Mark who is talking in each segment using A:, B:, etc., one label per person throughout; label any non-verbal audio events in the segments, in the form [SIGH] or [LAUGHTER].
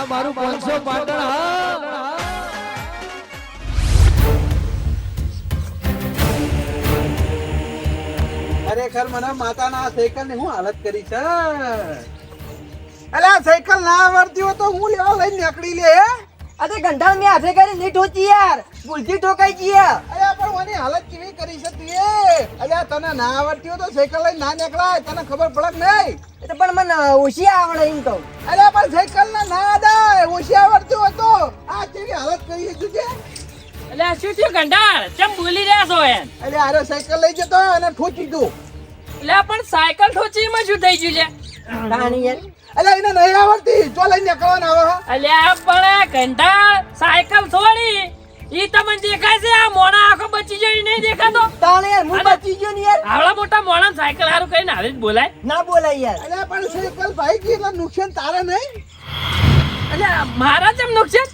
A: આ મારું પાંચસો પાટણ
B: ખરેખર મને માતાના સાયકલની હું હાલત કરી છે? અલ્યા, સાયકલ ના આવડતી હોય તો હું લેવા લઈને નીકળી લે
C: અરે ગંઢાળ મેં આજે કરી નહીં ઠોચી યાર. ભૂલથી ઠોકાઈ ગઈ
B: અરે પણ મને હાલત કેવી કરી છે તું એ? અલ્યા તને ના આવડતી તો સાયકલ લઈને ના નીકળાય. તને ખબર પડે નહીં?
C: એટલે પણ મને ઓછી આવડે એમ કહું.
B: અરે પણ સાયકલ ના ના દાય ઓછી આવડતી હોય તો. આ કેવી હાલત કરી છે તું
D: એટલે આ શું થયું ગંડાર કેમ બોલી રહ્યા છો એમ?
B: અલ્યા આરો સાયકલ લઈ જતો અને ઠોકી દઉં.
D: એટલે પણ સાયકલ ઠોચીમાં શું થઈ ગયું છે?
C: તાણી યાર.
B: અલ્યા એને નહીં આવડતી. જો લઈને નીકળવાના આવે
D: આ પણ કંટા સાયકલ છોડી ઈ તમને દેખાય છે આ મોણા આખો બચી ગયો ઈ નહીં દેખાતો?
C: તાણે યાર હું બચી ગયો ને યાર.
D: આવડા મોટા મોણા સાયકલ હારું કઈ આવી જ બોલાય.
C: ના બોલાય યાર.
B: અલે પણ સાયકલ ભાઈ ગઈ એટલે નુકસાન તારે નહીં?
D: અલે મારા જેમ નુકસાન?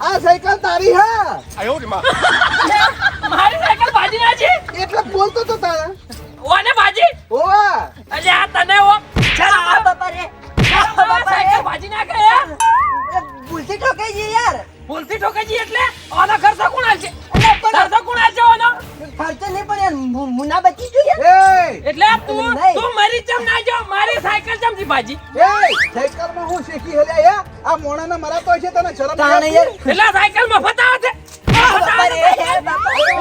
B: આ સાયકલ તારી હા.
D: એટલે [LAUGHS] મારી સાયકલ ભાજી ના છે?
B: એટલે બોલતો તો તારા.
D: ઓને ભાજી?
B: ઓવા.
D: એટલે આ તને ઓ
C: આ બાપા રે
D: સાયકલ
C: રે
D: ભાજી ના કરે
C: એ ભૂલથી ઠોકાઈ ગઈ યાર.
D: ભૂલથી ઠોકાઈ જી એટલે? ઓનો ખર્ચો કોણ આલશે? ખર્ચો કોણ આલશે ઓનો?
C: ખર્ચો નહીં પણ યાર મુના બચી જોઈએ યાર.
B: એ
D: એટલે તું. તું મારી ચમ ના જો મારી સાયકલ ચમથી ભાજી.
B: એ સાયકલમાં હું શીખી હલે યાર આ મોણાને મરાતો છે તને શરમ
C: તાણે
B: નથી
C: યાર?
D: એટલે સાયકલમાં આવે છે.
C: રે
D: છે.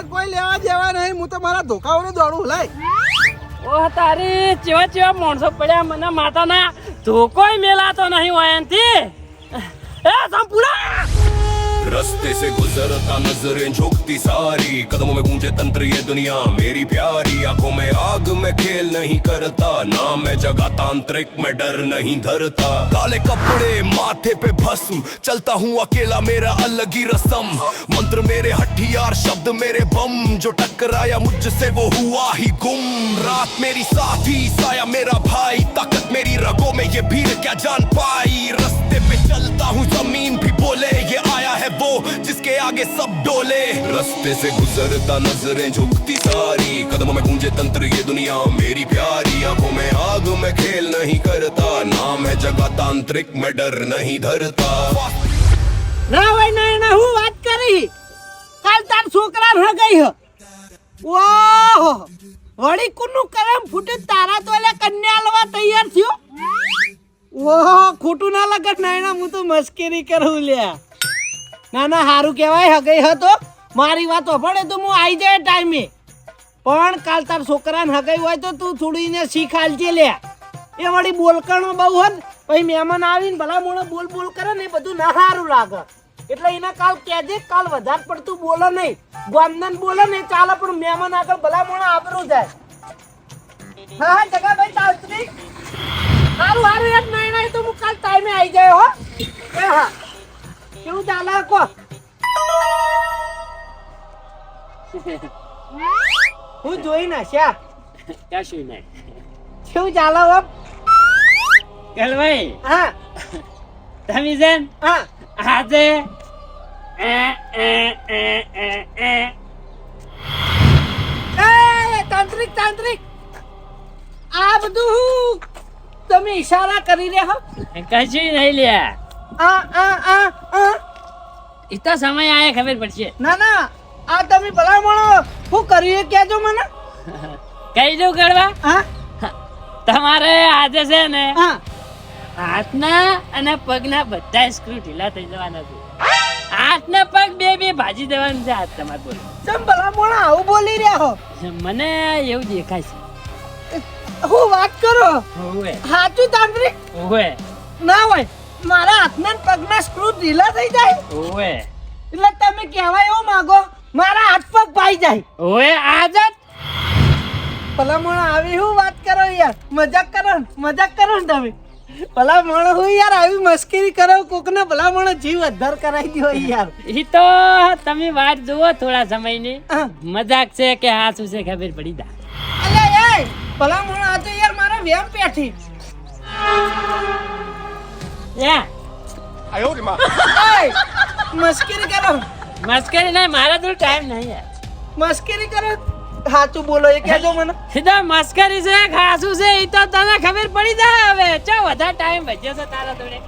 B: અંગત કોઈ લેવા જેવા નહીં, હું તો મારા ધોકાઓને દોડું, લાય.
D: ઓહ તારી ચેવા ચેવા માણસો પડ્યા મને માતાના ધોકોય મેલાતો નહીં હોય એનથી.
E: गुजरता नज़रें झुकती सारी। कदमों में गूंजे तंत्र ये दुनिया, मेरी प्यारी। आँखों में आग, में खेल नहीं करता। ना मैं जगह तांत्रिक में डर नहीं धरता। काले कपड़े, माथे पे भस्म। चलता हूँ अकेला, मेरा अलग ही रस्म। मंत्र मेरे हथियार, शब्द मेरे बम। जो टकराया मुझसे, वो हुआ ही गुम। रात मेरी साथी, साया मेरा भाई। ताकत मेरी रगों में ये भीड़ क्या जान पाई? रस्ते पे चलता हूँ, ज़मीन भी बोले, ये आया वो जिसके आगे सब डोले रास्ते से गुजरता नजरें झुकती सारी कदमों में गूंजे तंत्र ये दुनिया मेरी प्यारी आंखों में आग में खेल नहीं करता ना मैं जगह तांत्रिक में डर नहीं धरता
C: ના હોય ના ના હું વાત કરી કાલ તાર છોકરા ર ગઈ હ ઓહો વળી કુનું કરમ ફૂટે તારા તો એટલે કન્યા લેવા તૈયાર થયો ઓહો ખોટું ના લગત નાયણા હું તો મસ્કરી કરું લ્યા ના ના સારું કહેવાય, હગઈ હતો મારી વાત પડે તો હું આવી જાય ટાઈમે. પણ કાલ તાર છોકરાને હગાઈ હોય તો તું થોડી એને શીખ આલજે લે. એ વળી બોલકણો બહુ હોત. પછી મહેમાન આવીને ભલા મોણો બોલ બોલ કરે ને બધું ના સારું લાગે. એટલે એને કાલ કહેજે, કાલ વધારે પડતું બોલો નહીં. ગોમનન બોલે નહીં ચાલે પણ મહેમાન આગળ ભલા મોણો આબરું જાય. હા હા, જગાભાઈ ભાઈ ચાલતી સારું સારું યાર નહીં નહીં તો હું કાલ ટાઈમે આવી જાય હો. હા. કેવું ચાલે કો? હું જોઈ ના શ્યા
D: કશું નહીં
C: કેવું ચાલે હો?
D: કલભાઈ
C: હા.
D: તમે છે
C: હા.
D: આજે એ એ એ એ એ.
C: એ તાંત્રિક તાંત્રિક. આ બધું તમે ઈશારા કરી રહ્યા હો?
D: કશું નહીં લ્યા.
C: આ આ આ આ
D: એ તો સમય આયા ખબર પડશે.
C: ના ના આ તમે ભલામણો શું કર્યું એ કહેજો મને.
D: કહી દઉં કરવા
C: હા?
D: તમારે આજે છે ને
C: હા.
D: હાથના અને પગના બધા સ્ક્રૂ ઢીલા થઈ જવાના છે. હાથના પગ બે બે ભાજી દેવાનું છે હાથ તમારે બોલો.
C: ચમ ભલામણો આવું બોલી રહ્યા હો.
D: મને એવું દેખાય છે.
C: હું વાત કરો.
D: ઓવે
C: સાચું તાંત્રિક?
D: ઓવે
C: ના હોય. મારા હાથના પગના સ્ક્રૂ ઢીલા થઈ જાય.
D: ઓએ
C: એટલે તમે કહેવા એવું માગો મારા હાથ પગ ભાઈ જાય.
D: ઓએ આજ જ
C: ભલામણો આવી હું વાત કરો યાર? મજાક કરો ને મજાક કરો ને તમે. ભલા માણસ હું યાર આવી મસ્કરી કરો કોકને ભલા માણસ જીવ અધર કરાવી દો યાર.
D: ઈ તો તમે વાત જુઓ થોડા સમયની. મજાક છે કે હા શું છે ખબર પડી જા
C: અલે એ ભલા માણસ આ યાર મારા વેમ પેઠી.
D: યા
C: એય, મસ્કરી કરો.
D: મસ્કરી નહીં મારા તો ટાઈમ નહીં યાર.
C: મસ્કરી કરો. સાચું બોલો એ કહેજો મને.
D: સીધા મસ્કરી છે ખાસું છે એ તો તને ખબર પડી જાય હવે. ચો વધારે ટાઈમ બચ્યો છે તારા જોડે.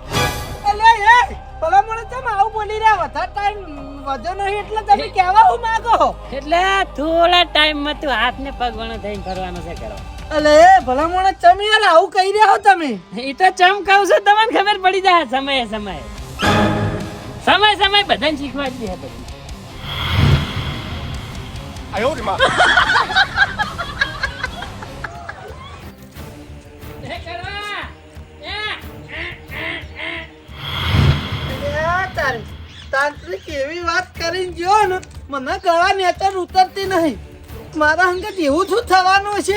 C: અલ્યા એ ભલા મને તમે આવું બોલી રહ્યા? વધારે ટાઈમ વધ્યો નહીં એટલે તમે કહેવા હું માંગો?
D: એટલે થોડા ટાઈમમાં તું હાથ ને પગ વણો થઈને ફરવાનો છે કરો
C: અલે ભલા મોણા તમે યાર આવું કહી રહ્યા હો તમે.
D: ઈ તો ચમ કહું છું તમને ખબર પડી જાય સમયે સમયે. સમય સમય બધાને શીખવાડી દે બધું. આયો રે એ
C: તાંત્રિક એવી વાત કરીને જો ને મને ગળા નેતર ઉતરતી નહીં. મારા અંગત એવું શું થવાનું છે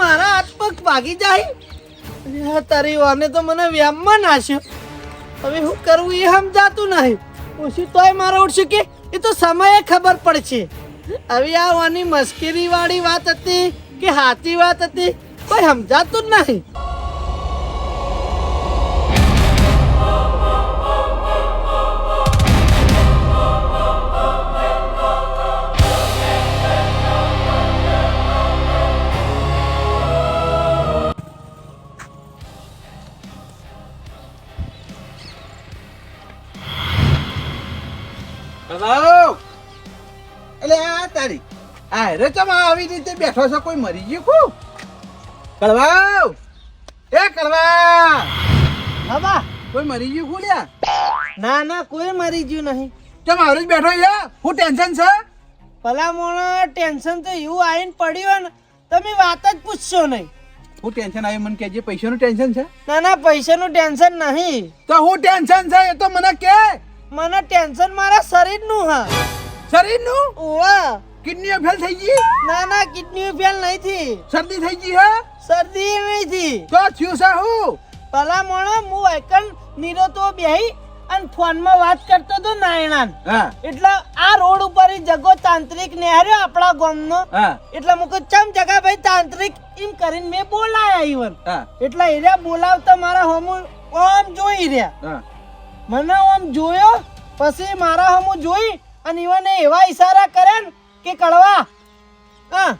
C: મારા હાથ પગ ભાગી જાય? તારી વાને તો મને વ્યામમાં નાશ્યો હવે હું કરવું એ સમજાતું નહીં. ઓછી તોય મારો ઉઠશું કે? એ તો સમયે ખબર પડશે. હવે આ વાની મસ્કીરી વાળી વાત હતી કે હાથી વાત હતી? કોઈ સમજાતું જ નહીં.
B: આ તમે આવી રીતે બેઠો છો? કોઈ મરી ગયું કુ કળવાવ! એ
C: કડવા બાબા!
B: કોઈ મરી ગયું કુ લ્યા?
C: ના ના કોઈ મરી ગયું નહીં.
B: તો મારું જ બેઠો યા હું ટેન્શન છે?
C: ભલા મોણો ટેન્શન તો એવું આવીને પડ્યું ને તમે વાત જ પૂછશો નહીં.
B: હું ટેન્શન આવ્યું મને કહેજે પૈસાનું ટેન્શન છે?
C: ના ના પૈસાનું ટેન્શન નહીં.
B: તો હું ટેન્શન છે? એ તો મને કે!
C: મને ટેન્શન મારા શરીરનું હા.
B: શરીરનું?
C: ઓવા
B: કિડનીઓ ફેલ થઈ ગઈ?
C: ના ના કિડની ફેલ નહીં થી
B: શરદી થઈ ગઈ હે?
C: શરદી એવી થી
B: તો થયું છે હું
C: પેલા મોણો હું એકન નીરો તો બેહી અને ફોનમાં વાત કરતો હતો નાયણાન. એટલે આ રોડ ઉપર જગો તાંત્રિક નેહર્યો આપણા ગામનો. એટલે મુક ચમ જગા ભાઈ તાંત્રિક એમ કરીને મેં બોલાયા ઈવન. એટલે એર્યા બોલાવતા મારા હમુ ઓમ જોઈ રહ્યા. મને ઓમ જોયો પછી મારા હમુ જોઈ અને ઈવને એવા ઈશારા કર્યા ને કે કળવા હા.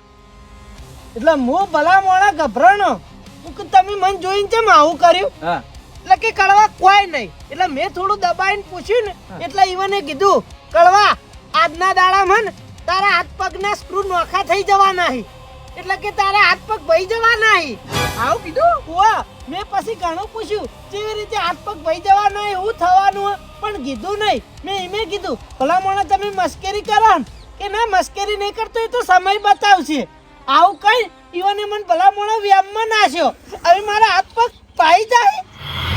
C: એટલે હું ભલા મોણા ગભરાણો. હું તમે મન જોઈને કેમ આવું કર્યું?
B: હા.
C: એટલે કે કળવા કોઈ નહીં. એટલે મેં થોડું દબાઈને પૂછ્યું ને એટલે ઈવને કીધું કળવા આજના દાડા મન તારા હાથ પગના સ્ક્રૂ નોખા થઈ જવાના નહીં. એટલે કે તારા હાથ પગ ભઈ જવાના નહીં.
B: આવું કીધું?
C: હોવા મેં પછી ઘણું પૂછ્યું કેવી રીતે હાથ પગ ભઈ જવા નહીં? એવું થવાનું? પણ કીધું નહીં. મેં એમે કીધું ભલા મોણા તમે મસ્કરી કરો કે ના મસ્કરી નહીં કરતો એ તો સમય બતાવશે. આવું કઈ? ઈવને મને ભલા મોણો વ્યામમાં નાખ્યો હવે મારા હાથ પગ પાઈ જાય.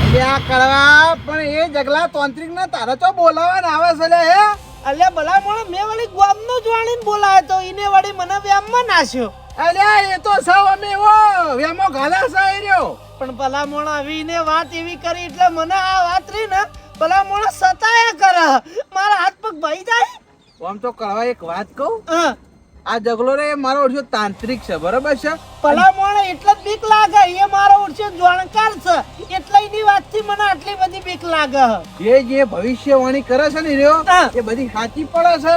B: અલે આ કળવા પણ એ જગલા તાંત્રિક ના તારે તો બોલાવાના આવે છે લે હે?
C: અલ્યા ભલા મોણો મેં વળી ગામનો જ વાળીને બોલાયો તો ઈને વળી મને વ્યામમાં નાખ્યો
B: અલ્યા એ તો સૌ અમે ઓ વ્યામો ગાલા સાઈ રહ્યો.
C: પણ ભલા મોણો આવીને વાત એવી કરી એટલે મને આ વાત રહી ને ભલા મોણો સતાયા કરે. મારા હાથ પગ ભાઈ જાય.
B: આમ તો કળવા એક વાત કહું? આ જગલો રે મારો ઓળખ્યો તાંત્રિક છે બરોબર છે?
C: પલા મોણા એટલે બીક લાગે એ મારો ઓળખ્યો જાણકાર છે. એટલે એની વાતથી મને આટલી બધી બીક લાગે
B: જે જે ભવિષ્યવાણી કરે છે ને રહ્યો એ બધી સાચી પડે છે.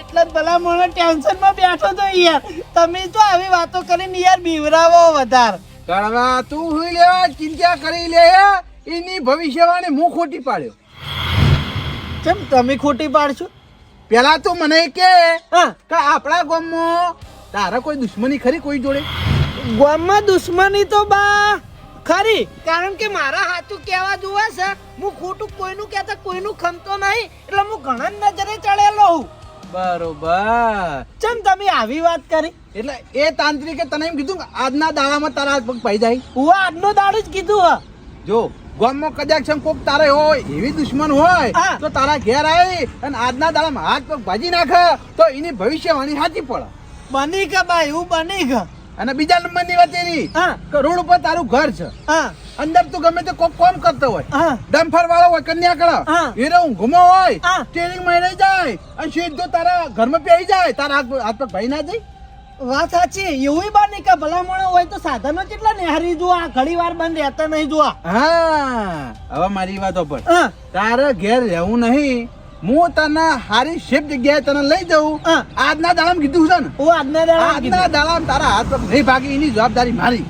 C: એટલે ભલા મોણા ટેન્શનમાં બેઠો તો યાર. તમે તો આવી વાતો કરીને યાર બીવરાવો વધાર.
B: કળવા તું હુઈ લેવા ચિંતા કરી લે એની ભવિષ્યવાણી હું ખોટી પાડ્યો.
C: કેમ તમે ખોટી પાડશો?
B: પેલા તો મને કે
C: હા.
B: કે આપણા ગામમાં તારા કોઈ દુશ્મની ખરી કોઈ જોડે?
C: ગામમાં દુશ્મની તો બા ખરી. કારણ કે મારા હાથું કહેવા જોવે છે હું ખોટું કોઈનું કહેતા કોઈનું ખમતો નહીં એટલે હું ઘણા નજરે ચડેલો હું.
B: બરોબર.
C: ચમ તમે આવી વાત કરી?
B: એટલે એ તાંત્રિકે તને એમ કીધું કે આજના દાડામાં તારા હાથ પગ પાઈ જાય.
C: હું આજનો દાડો જ કીધું હા.
B: જો ગામમાં કદાચ છે કોક તારે હોય એવી દુશ્મન હોય
C: હા.
B: તો તારા ઘેર આવી અને આજના દાડામાં હાથ પગ ભાજી નાખે તો એની ભવિષ્યવાણી સાચી પડે.
C: બની કે ભાઈ એવું બની કે?
B: અને બીજા નંબરની વાત એની
C: હા.
B: કે રોડ ઉપર તારું ઘર છે.
C: હા.
B: અંદર તું ગમે તે કોક કોમ કરતો હોય
C: હા.
B: ડમ્ફર વાળો હોય કન્યા કળા
C: હા.
B: હીરો ઊંઘમાં હોય
C: હા.
B: સ્ટીરિંગમાં રહી જાય અને સીધો તારા ઘરમાં પહેરી જાય તારા હાથ હાથ પગ ભાઈ ના જાય.
C: વાત સાચી. એવું બને કે ભલામણો હોય તો સાધનો કેટલા નિહારી જોવા ઘડી વાર બંધ રહેતા નહીં જોવા
B: હા. હવે મારી વાતો પર. તારે ઘેર રહેવું નહીં. હું તને હારી શિફ્ટ જગ્યાએ તને લઈ જાઉં. આજના દાડામાં કીધું છે ને?
C: હું આજના દાડા
B: આજના દાડામાં તારા હાથ નહીં ભાગી એની જવાબદારી મારી.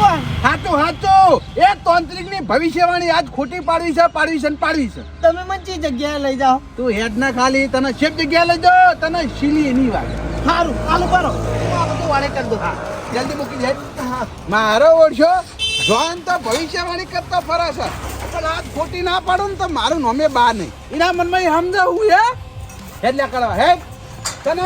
C: કોણ
B: સાચું સાચું એ તાંત્રિકની ભવિષ્યવાણી આજ ખોટી પાડવી છે પાડવી છે ને પાડવી છે.
C: તમે મને ચી જગ્યાએ લઈ જાઓ.
B: તું હેડ ના ખાલી તને શેપ જગ્યાએ લઈ જાઓ તને શીલી એની વાત
C: સારું ચાલુ કરો. આ બધું વાળે કરી દઉં.
B: જલ્દી મૂકી દે. મારો ઓળશો. જોન તો ભવિષ્યવાણી કરતા ફરે છે. પણ આજ ખોટી ના પાડું ને તો મારું નોમે બા નહીં. એના મનમાં સમજાવું હે? એટલે કરવા હે તને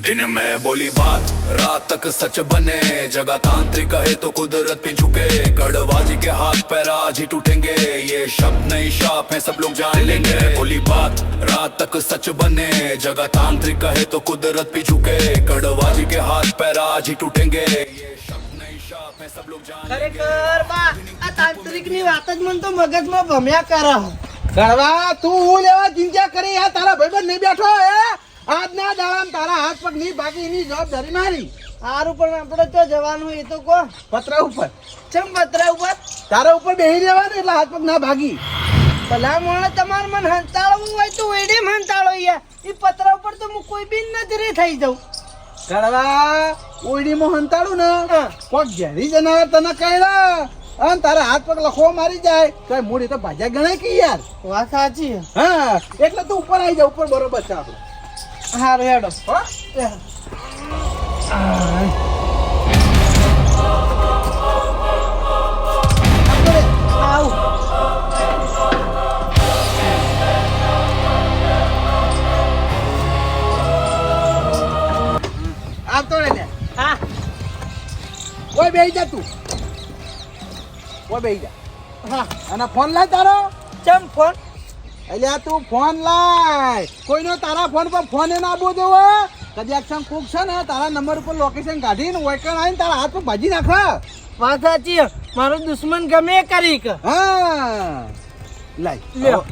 E: दिन में बोली बात रात तक सच बने जगह तांत्रिक है तो कुदरत पे झुके कड़वाजी के हाथ पैर आज ही टूटेंगे ये शब्द नहीं शाप है सब लोग जान लेंगे बोली बात रात तक सच बने जगह तांत्रिक है तो कुदरत पे झुके कड़वाजी के हाथ पैर आज ही टूटेंगे ये शब्द नहीं शाप है सब लोग जान लेंगे
C: ખરેખર બા આ તાંત્રિક ની વાત જ મને તો મગજમાં ભમ્યા કરે
B: ગળવા તું હું લેવા ચિંતા કરી આ તારા ભાઈબંધ નહીં બેઠો હે આજના દાડામાં તારા હાથ પગ નહીં બાકી એની જવાબદારી મારી.
C: આર ઉપર આપણે તો જવાનું એ તો કો
B: પત્ર ઉપર.
C: ચમ પતરા ઉપર?
B: તારા ઉપર બેહી રહેવાનું એટલે હાથ પગ ના ભાગી.
C: ભલામણ તમારે મન હંતાળવું હોય તો એડે હંતાળો યાર. એ પતરા ઉપર તો હું કોઈ બી નજરે થઈ જાઉં.
B: ગળવા ઓયડીમાં હંતાળું ને. કોક ઝેરી જનાર તને કહેલા. અને તારા હાથ પગ લખો મારી જાય. તો મૂડી તો ભાજા ગણાય કે યાર?
C: વાત સાચી
B: હા એટલે તું ઉપર આવી જા ઉપર બરોબર છે આપણે.
C: સારું હેડો
B: આવતો લે
C: હા.
B: કોઈ બેહી જા તું. કોઈ બેહી જા.
C: હા.
B: અને ફોન લાય તારો.
C: ચમ ફોન?
B: એટલે તું ફોન લાય. કોઈનો તારા ફોન પર ફોન એ ના બોજો કદાચ કોક છે ને તારા નંબર ઉપર લોકેશન કાઢીને વૈકણ આવીને તારા હાથ પર ભાજી નાખો.
C: વાત સાચી મારો દુશ્મન ગમે કરી
B: હા. લાય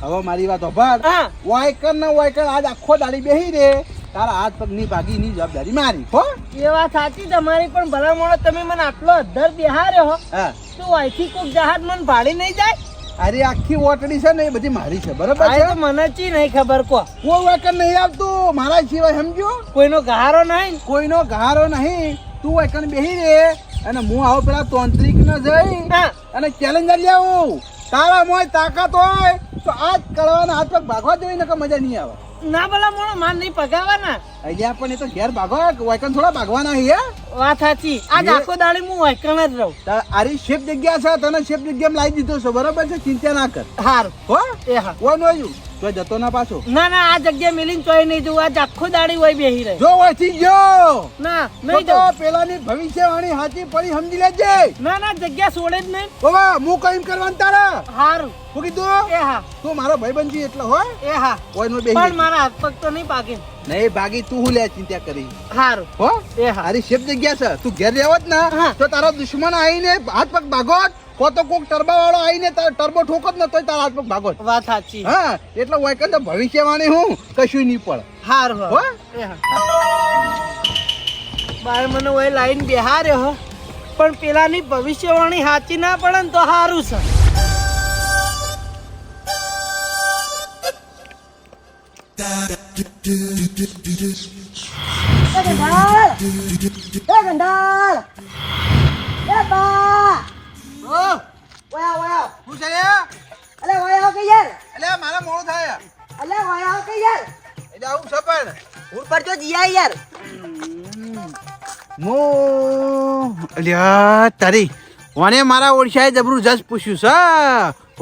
B: હવે- મારી વાત ઓભાર
C: હા.
B: વાયકર ને વાયકર આજ આખો દાડી બેહી રે. તારા હાથ પગની ભાગી ની જવાબદારી મારી હો.
C: એ વાત સાચી તમારી પણ ભલામણો તમે મને આટલો અધર બિહાર્યો હો.
B: હા.
C: તો અહીંથી કોઈક જહાજ મને ભાડી નહીં જાય?
B: અરે આખી ઓટડી છે ને એ બધી મારી છે બરોબર છે?
C: મને ચી નહીં ખબર કો
B: કોઈ વેકન નહીં આવતું મારા સિવાય સમજ્યો?
C: કોઈનો ગહારો નહીં?
B: કોઈનો ગહારો નહીં. તું વેકન બેહી રે અને હું આવો પેલા તાંત્રિક ન જઈ અને ચેલેન્જર લેવું. તારા મોય તાકાત હોય તો આજ કરવાના હાથ પગ ભાગવા દેવી ને મજા નહીં આવે.
C: ના ભલા મોણો માન નહીં પગાવાના.
B: અહીંયા પણ એ તો ઘેર ભાગો વાયકન થોડા ભાગવાના હે?
C: વાત સાચી. આજ આખો દાડી હું વાયકણ જ રહું.
B: આરી શેપ જગ્યા છે તને શેપ જગ્યામાં લાવી દીધો છે બરાબર છે? ચિંતા ના કર.
C: હાર.
B: હો?
C: એ હા.
B: કોઈ નોયું તો જતો ના પાછો?
C: ના ના આ જગ્યા મિલિંગ ચોય નહીં જવું આજ આખો દાડી હોય બેહી રહે.
B: જો હોયથી ગયો.
C: ના નહીં
B: તો પેલાની ભવિષ્યવાણી સાચી પડી સમજી લેજે.
C: ના ના જગ્યા છોડે જ નહીં.
B: બાબા હું કઈ કરવાનું તારા?
C: હારું.
B: શું કીધું?
C: એ હા.
B: તું મારો ભાઈબંધ છે એટલે હોય?
C: એ હા.
B: કોઈ નો
C: પણ મારા હાથ પગ તો નહીં પાકે
B: નહીં ભાગી તું હું લે ચિંતા કરી?
C: હારું.
B: હો?
C: એ
B: હારી શેપ જગ્યા છે. તું ઘેર રહેવત ના
C: હા.
B: તો તારો દુશ્મન આવીને હાથ પગ ભાગોત. કો તો કોક ટર્બા વાળો આવીને તારો ટર્બો ઠોકત ન તોય તારા હાથમાં ભાગો
C: વાત સાચી.
B: હા એટલે હોય તો ભવિષ્યવાણી હું કશું નહીં પડે.
C: હાર
B: હો?
C: હો? એ હા. બાર મને ઓય લાઈન બેહાર્યો હો. પણ પેલાની ભવિષ્યવાણી સાચી ના પડે ને તો સારું છે.
B: ઓ, હું છે લે? એટલે મારા મોડું થાય એટલે આવું છે પણ. હું અલ્યા તારી વાને મારા ઓળશાએ જબરું જસ પૂછ્યું છે.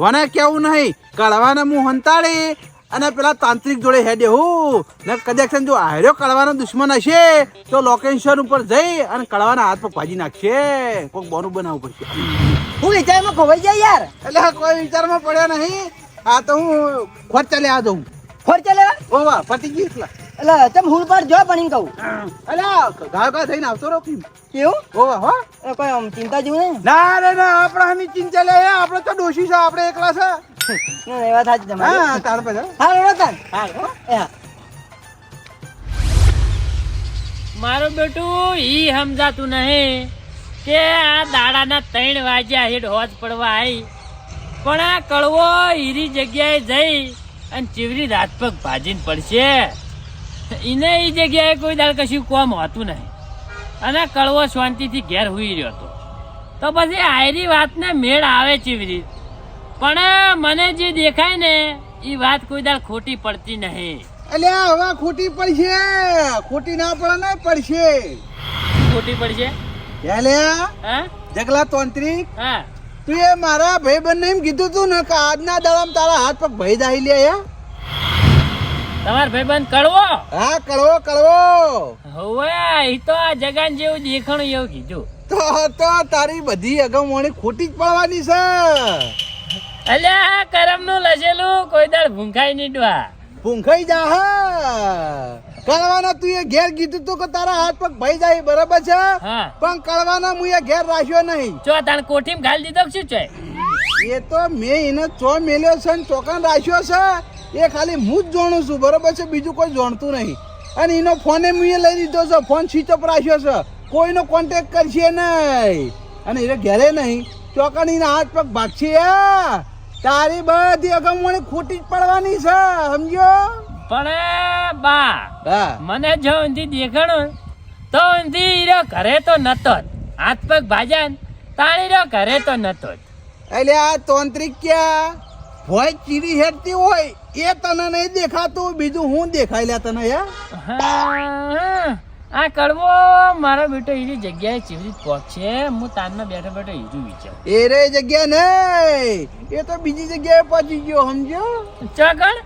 B: વાને કેવું નહીં? કળવાને હું હંતાડી અને પેલા તાંત્રિક જોડે હેડે હું. ને કદાચ જો હાર્યો કળવાનો દુશ્મન હશે તો લોકેશન ઉપર જઈ અને કડવાના હાથ પર ભાજી નાખશે. કોઈક બોનું બનાવવું પડશે.
C: હું વિચારમાં ખોવાઈ જાય યાર.
B: એટલે કોઈ વિચારમાં પડ્યો નહીં. આ તો હું ખર્ચા લેવા દઉં
C: ખોરચા લેવા?
B: ઓ વાહ પતી ગયું એટલા
C: એટલે તમે હુલ પર જો પણ કહું.
B: એટલે ગાયો ગા થઈને આવતો રહો
C: કેવું?
B: ઓ હો.
C: કોઈ આમ ચિંતા જેવું નહીં?
B: ના રે ના આપણે આની ચિંતા લે આપણે તો દોષી છે આપણે એકલા છે.
C: ના,
D: બેટું ઈ સમજાતું નહીં કે આ દાડાના ત્રણ વાગ્યા હેડ હોજ પડવા આવી પણ આ કડવો હીરી જગ્યાએ જઈ અને ચીવરી રાત પગ ભાજીને પડશે. એને એ જગ્યાએ કોઈ દાડ કશું કોમ હોતું નહીં. અને કડવો શાંતિથી ઘેર હુઈ રહ્યો હતો. તો પછી આયરી વાતને મેળ આવે ચીવરી. પણ મને જે દેખાય ને એ વાત કોઈ દાળ ખોટી પડતી નહીં.
B: અલ્યા હવે ખોટી પડશે. ખોટી ના પડે ને પડશે.
D: ખોટી પડશે?
B: અલ્યા
D: હા?
B: જગલા તાંત્રિક
D: હા.
B: તું એ મારા ભાઈ બંને એમ કીધું તું ને કે આજના દાડામાં તારા હાથ પગ ભય દાહી લે હે?
D: તમાર ભાઈબંધ કડવો?
B: હા કડવો કડવો.
D: હવે એ તો આ જગાન જેવું દેખાણું એવું કીધું.
B: તો તો તારી બધી અગમવાણી ખોટી જ પડવાની છે.
D: અલ્યા કરમનું લજેલું કોઈ દાડ ભૂંખાઈ નહીં ડવા
B: ભૂંખાઈ જા હા કળવાના તું એ ઘેર કીધું તું કે તારા હાથ પગ ભાઈ જાય બરાબર છે? પણ કળવાના હું એ ઘેર રાખ્યો નહીં.
D: ચો તાણ કોઠીમાં ઘાલ દીધો શું છે?
B: એ તો મેં એને ચો મેલ્યો છે ને ચોકાન રાખ્યો છે એ ખાલી હું જ જાણું છું બરોબર છે? બીજું કોઈ જાણતું નહીં. અને એનો ફોને મેં લઈ લીધો છે ફોન સ્વિચ ઓફ રાખ્યો છે. કોઈનો કોન્ટેક્ટ કરશે નહીં. અને એ ઘેરે નહીં. ચોકાણીના એના હાથ પગ ભાગશે આ. તારી બધી અગમવાણી ખોટી જ પડવાની છે સમજો
D: પણ બા મને જો ઊંધી દેખાણો તો ઊંધી હીરો ઘરે તો નતો હાથ પગ ભાજન તાણી રહ્યો ઘરે તો નતો
B: એટલે આ તાંત્રિક ક્યાં? ભોય ચીરી હેડતી હોય એ તને નહીં દેખાતું બીજું હું દેખાય લે તને
D: હા, આ કડવો મારો બેટો એની જગ્યાએ ચીવરી પહોંચશે હું તાનમાં બેઠો બેઠો હીરું વિચાર.
B: એ રે જગ્યા નહીં. એ તો બીજી જગ્યાએ પહોંચી ગયો સમજો?
D: ચોકણ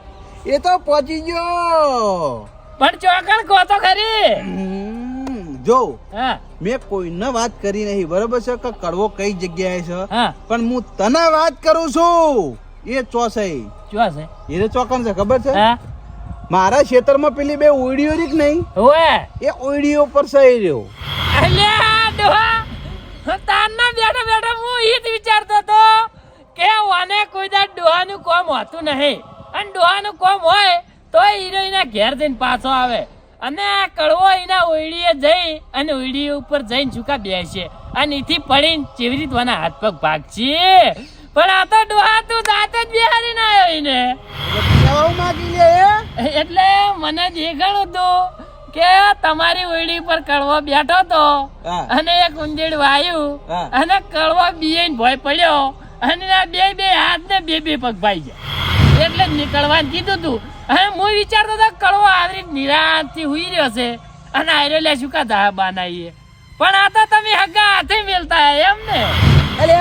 B: એ તો પહોંચી ગયો.
D: પણ ચોકણ કહો તો ખરી
B: જો
D: હા.
B: મેં કોઈને વાત કરી નહીં બરોબર છે કે કડવો કઈ જગ્યાએ છે?
D: હા.
B: પણ હું તને વાત કરું છું. એ ચોસે
D: ચો છે
B: એ રે ચોકન છે ખબર છે?
D: હા.
B: મારા ખેતરમાં પેલી બે ઓઈડીઓ રીક નહીં?
D: ઓએ
B: એ ઓઈડીઓ પર સહી રહ્યો.
D: અલ્યા ડોહા તારના બેઠા બેઠો હું ઈ જ વિચારતો તો કે ઓને કોઈ દા ડોહાનું કોમ હોતું નહીં. અને ડોહાનું કોમ હોય તો હીરો એના ઘેર જઈને પાછો આવે. અને આ કડવો એના ઓયડીએ જઈ અને ઓયડી ઉપર જઈને ચૂકા બેસે. અને એથી પડીને ચેવરી તોના હાથ પગ ભાગશે. પણ આ તો ડોહા તું દાંત જ બિહારી
B: ના માગી લે
D: એટલે મને દેખાણું હતું કે તમારી ઓયડી પર કડવો બેઠો તો અને એક ઉંદીડ વાયુ. અને કડવો બીએન ભોય પડ્યો અને આ બે બે હાથ ને બે બે પગ ભાઈ ગયા એટલે જ નીકળવાનું કીધું તું. હવે હું વિચારતો હતો કડવો આવી નિરાંતથી હુઈ રહ્યો છે અને આયરો લે શું કા દા બનાવીએ. પણ આ તો તમે હગા હાથે મેલતા એમ ને.
B: અરે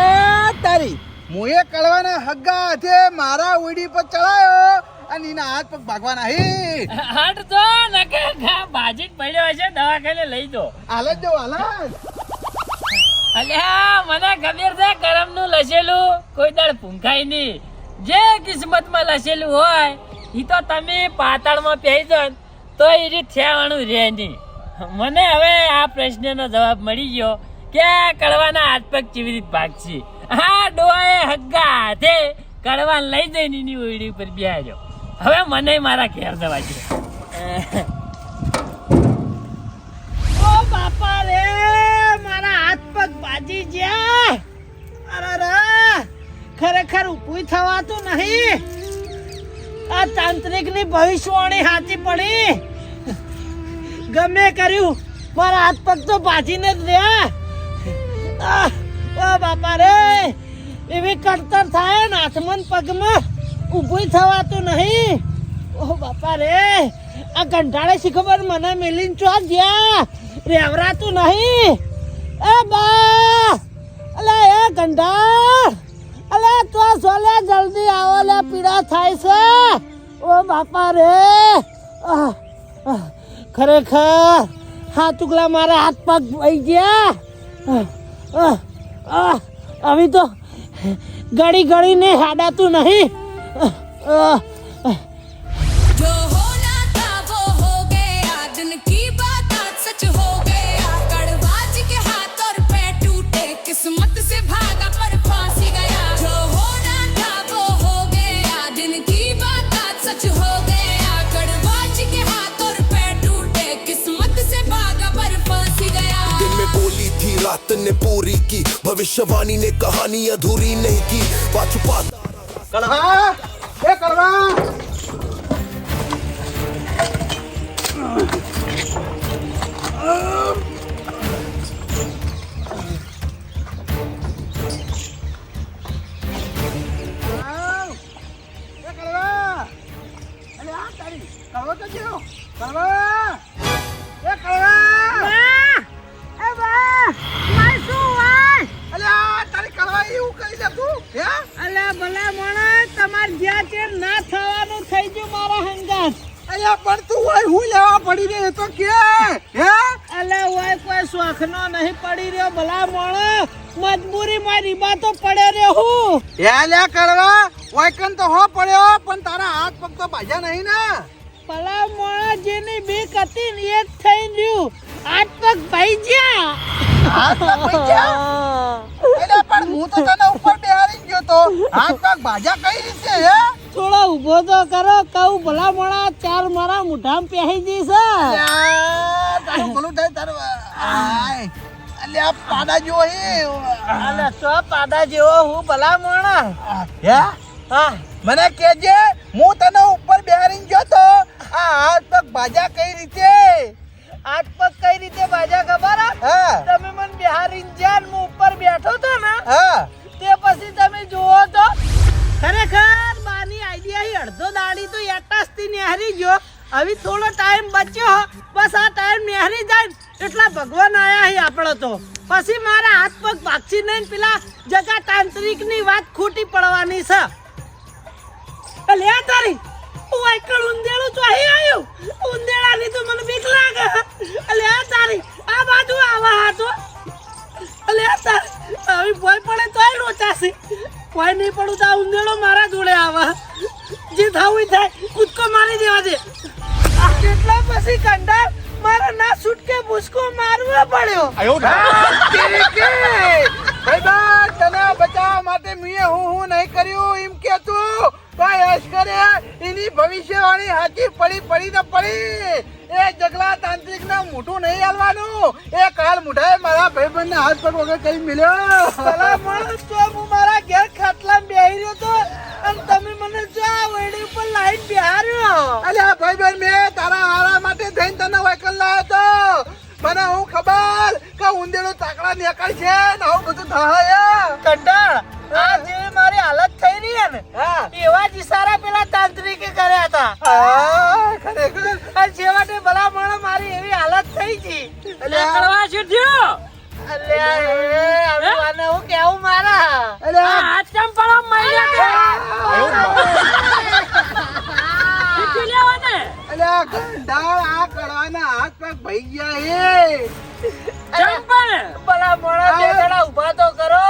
B: તારી મોએ કળવાના હગ્ગા હાથે મારા ઉડી પર ચડાયો અને એના હાથ પગ ભાગવાના હે.
D: હટ તો નકે બાજી જ પડ્યો હશે દવાખાને લઈ દો.
B: હાલત જો હાલ
D: અલ્યા મને ખબર છે કરમનું લસેલું કોઈ દાળ પૂંખાય નહીં. જે કિસ્મતમાં લસેલું હોય એ તો તમે પાતાળમાં પહેરી દો તો એ રીત થયાવાનું રહે નહીં. મને હવે આ પ્રશ્નનો જવાબ મળી ગયો કે કડવાના હાથ પગ કેવી રીત ભાગશે? હા ડોએ હગ્ગા હાથે કડવાન લઈ જઈને એની ઉડી ઉપર બેહાર્યો હવે મને મારા ઘેર જવા છે
C: ઓ બાપા રે, મારા હાથ પગ બાજી ગયા. અરે રે, ખરેખર ઊભું થવાતું નહીં. આ તાંત્રિકની ભવિષ્યવાણી સાચી પડી. ગમે કર્યું, મારા હાથ પગ તો બાજીને જ રહ્યા. ઓ બાપા રે એવી કડતર થાય ને હાથમાં પગમાં ઊભું થવાતું નહીં. ઓ બાપા રે આ કંટાળે શી ખબર મને મિલીન ચો ગયા? રેવરાતું નહીં. એ બા, અલે એ કંટાળ અલે તો સોલે જલ્દી આવો લે, પીડા થાય છે. ઓ બાપા રે ખરેખર હા ઉગલા મારા હાથ પગ વહી ગયા. આહ, તો ગળી ગળીને હાડાતું નહીં.
E: रात ने पूरी की भविष्यवाणी ने कहानी अधूरी नहीं की पाछू पाता
B: કડવા એ કડવા એ કડવા અલે આ તારી કડવા તો ગયો કડવા એ કડવા
C: અલ્યા ભલા મોણા તમાર જ્યાં છે ના થવાનું થઈ ગયું મારા હંગાત.
B: અલ્યા પણ તું હોય હું લેવા પડી રહ્યો તો કે હે?
C: અલે હોય કોઈ શોખનો નહીં પડી રહ્યો ભલા માણસ. મજબૂરી માં રીબા તો પડે રે હું.
B: હે લે કરવા વાયકન તો હો પડ્યો પણ તારા હાથ પગ તો બાજા નહીં ને.
C: ભલા માણસ જેની બીક હતી ને એ જ થઈ ગયું. હાથ પગ ભાઈ ગયા.
B: હાથ પગ ભાજ્યા એટલે પણ હું તો તને ઉપર ગયો તો હાથ પગ ભાજા કઈ રીતે હે?
C: થોડો ઊભો તો કરો કહું ભલા માણસ ચાર મારા મુઠામાં પહેરી જઈશ
B: લ્યા, તારું ભલું થાય તારું આય. આ પાડા જો હે.
C: અલે તો પાડા જેવો હું ભલા મોણા.
B: હે?
C: હા
B: મને કેજે હું તને ઉપર બેહારી જોતો તો આ હાથ પગ ભાજા કઈ રીતે?
C: આઠ પગ કઈ રીતે ભાજા ખબર? હે? તમે મને બિહારી જ્યાં હું ઉપર બેઠો તો ને
B: હા.
C: તે પછી તમે જુઓ તો ખરેખર બાની આઈડિયા અડધો દાડી તો એટાસથી નેહરી ગયો. હવે થોડો ટાઈમ બચ્યો, બસ આ ટાઈમ નેહરી જાય એટલા ભગવાન આયા હી આપણો તો. પછી મારા હાથ પગ ભાગી નહીં પેલા જગા તાંત્રિકની વાત ખોટી પડવાની છે. લે તારી, હું એકલ ઉંદેડું તો અહીં આવ્યું? ઉંદેડાની તો મને બીક લાગે. લે તારી, આ બાજુ આવા હાથો અલે આ તારી ભોય પડે તોય લોચાશે કોઈ નહીં પડું તો આ ઉંદેડો મારા જોડે આવે. જે થવું થાય કૂદકો મારી દેવા દે. કેટલા પછી કંડાર મારા ના છૂટકે ભૂસકો મારવો પડ્યો.
B: કે ભાઈ તને બચાવવા માટે મીએ હું હું નહીં કર્યું એમ કે તું. ભાઈ હશ કરે એની ભવિષ્યવાણી હાજી પડી પડી ને પડી. એ જગલા તાંત્રિક ને મોઢું નહીં હાલવાનું. એ કાલ મુઠાએ મારા ભાઈબંધ હાથ પગ વગર કઈ મિલ્યો
C: ભલા માણસ તો હું મારા ઘેર ખાટલા બેહી રહ્યો તો અને તમે મને જો આ વેડી ઉપર લાઈન બિહાર્યો?
B: અલ્યા ભાઈબંધ મેં તારા હારા માટે થઈને તને વાયકલ લાવ્યો તો. મને હું ખબર કે ઉંદેડો તાકડા નીકળ છે ને આવું બધું થાય
C: કંટાળ. આ જે મારી હાલત થઈ રહી ને એવા જ ઇશારા પેલા તાંત્રિકે કર્યા હતા. અને છેવટે ભલા માણસ મારી એવી હાલત થઈ ગઈ.
D: એટલે કડવા શું થયું પણ પણ
C: ભલા મોડા ઊભા તો કરો.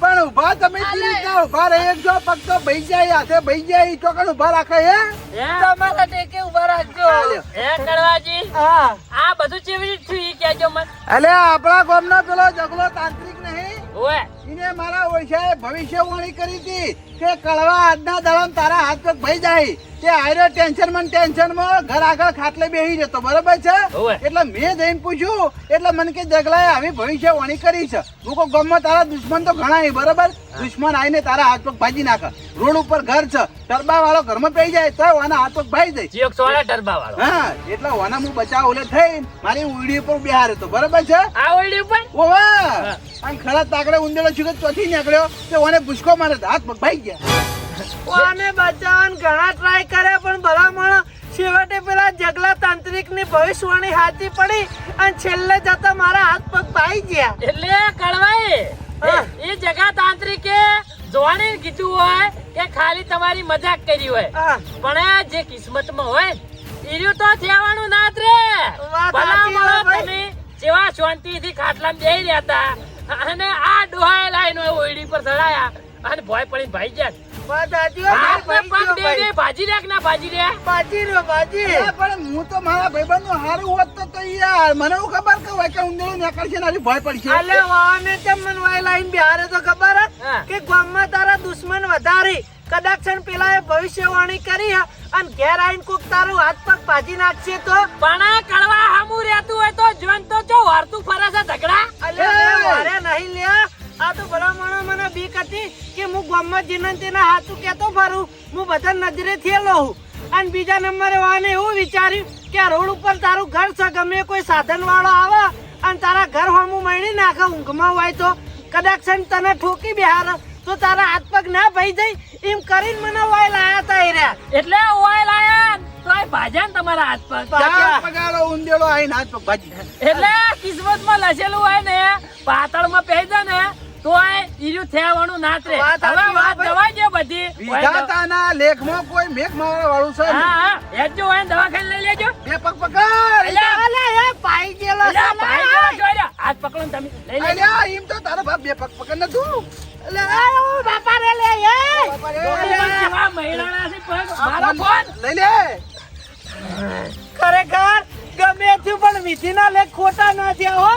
B: પણ ઊભા તમે કેવી રીતના ઊભા રહે જો પગ તો ભઈ જાય હાથે ભઈ જાય ચોકડ ઊભા રાખે હે?
C: તમારા ટેકે ઊભા રાખજો.
D: હે કડવાજી?
C: હા.
D: આ બધું ચેવી રીત થયું ઈ કહેજો મને.
B: અલ્યા આપણા ગામનો પેલો જગલો તાંત્રિક નહીં.
D: ઓએ
B: એને મારા ઓળખાએ ભવિષ્યવાણી કરી હતી કે કળવા આજના દળમ તારા હાથ પગ ભઈ જાય. તે આયરો ટેન્શનમાં ટેન્શનમાં ઘર આગળ ખાટલે બેહી જતો બરોબર છે? એટલે મેં જઈને પૂછ્યું એટલે મને કે જગલાએ આવી ભવિષ્યવાણી કરી છે. હું કહું ગામમાં તારા દુશ્મન તો ઘણા છે બરોબર? દુશ્મન આવીને તારા હાથ પગ ભાજી નાખે. રોડ ઉપર ઘર છે ટરબા વાળો ઘરમાં પડી જાય તો આના હાથ પગ ભાઈ જાય
D: જીઓક સોળા ટરબા વાળો
B: હા એટલે ઓના હું બચાવ ઓલે થઈ મારી ઉડી ઉપર બિહાર હતો બરોબર છે?
D: આ ઉડી ઉપર?
B: ઓવા! અને ખરા તાકડે ઉંદેડો છુકે ચોથી નીકળ્યો તે ઓને ભૂસકો મારે હાથ પગ ભાઈ ગયા.
C: કોને બચાવવાન ઘણા ટ્રાય કર્યા પણ ભલામણ છેવટે પેલા જગલા તાંત્રિકની ભવિષ્યવાણી હાથી પડી અને છેલ્લે જતા મારા હાથ પગ પાઈ ગયા
D: એટલે
C: હા.
D: એ જગા તાંત્રિકે જોવાને કીધું હોય કે ખાલી તમારી મજાક કરી હોય. પણ આ જે કિસ્મતમાં હોય ઈર્યું તો થવાનું ના જ રે
C: વાત
D: ભલા
C: સાચી
D: મળો
C: છે ભાઈ.
D: તમે જેવા શાંતિથી ખાટલામાં બેહી રહ્યા હતા અને આ ડોહાએ લાઈન ઓયડી પર ચડાયા અને ભોય પડી ભાઈ ગયા
C: વાત સાચી હો,
D: ને પગ દે દે ભાજી ના ભાજી
B: પણ તો મારા ભાઈબંધનું હારું હોત તો તો યાર મને હું ખબર કે કે ઉંદર નીકળશે ને હજી ભય પડશે.
C: અલે વાને ચમ મન વાય લાઈન બિહારે તો ખબર હે? કે ગામમાં તારા દુશ્મન વધારે કદાચ છે પેલા એ ભવિષ્યવાણી કરી અને ઘેર આઈને કોક તારું હાથ પગ ભાજી નાખશે તો?
D: પણ કડવા હામું રહેતું હોય તો જોન તો જો વારતું ફરે છે ઝઘડા?
C: અલે વારે નહીં લ્યા. આ તો ભલા માણસ મને બીક હતી કે હું ગામમાં જઈને ને તેના હાથું કેતો ફરું. હું બધા નજરે થયેલો હું. અને બીજા નંબરે વાને એવું વિચાર્યું કે આ રોડ ઉપર તારું ઘર છે ગમે કોઈ સાધન વાળો આવે અને તારા ઘર હું મળી નાખે ઊંઘમાં હોય તો. કદાચ છે તને ઠોકી બિહાર તો તારા હાથ પગ ના ભાઈ જાય. એમ કરીને મને ઓઇલ આયા તા એ રહ્યા.
D: એટલે ઓઇલ આયા તો ભાજ્યા તમારા હાથ
B: પગ. પગારો ઊંધેડો આઈને હાથ પગ ભાજી.
D: એટલે કિસ્મતમાં લસેલું હોય ને પાતળમાં પહેરી દે ને તો એ ઈર્યું થયાવાનું ના રે હવે વાત. દવા જે બધી.
B: વિધાતાના લેખમાં કોઈ મેઘ મારવા વાળું છે
D: હા હેડજો હોય દવાખાને લઈ લેજો.
B: બે પગ પકડ.
C: અલે એ પાઈ ગયેલો છે લા.
D: જોઈ લ્યો. હાથ પકડો તમે. લઈ લેજો.
B: અલ્યા એમ તો તારા બાપ બે પગ પકડ નતું
C: આ ઓ બાપા રે લે એ.
D: ડોક્ટર જેવા મહિલાના છે પગ. મારો ફોન.
B: લઈ લે.
C: ખરેખર ગમે તે પણ વિધિના લેખ ખોટા ના થયા હો.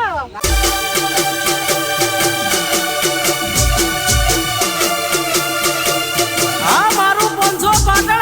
C: Papa,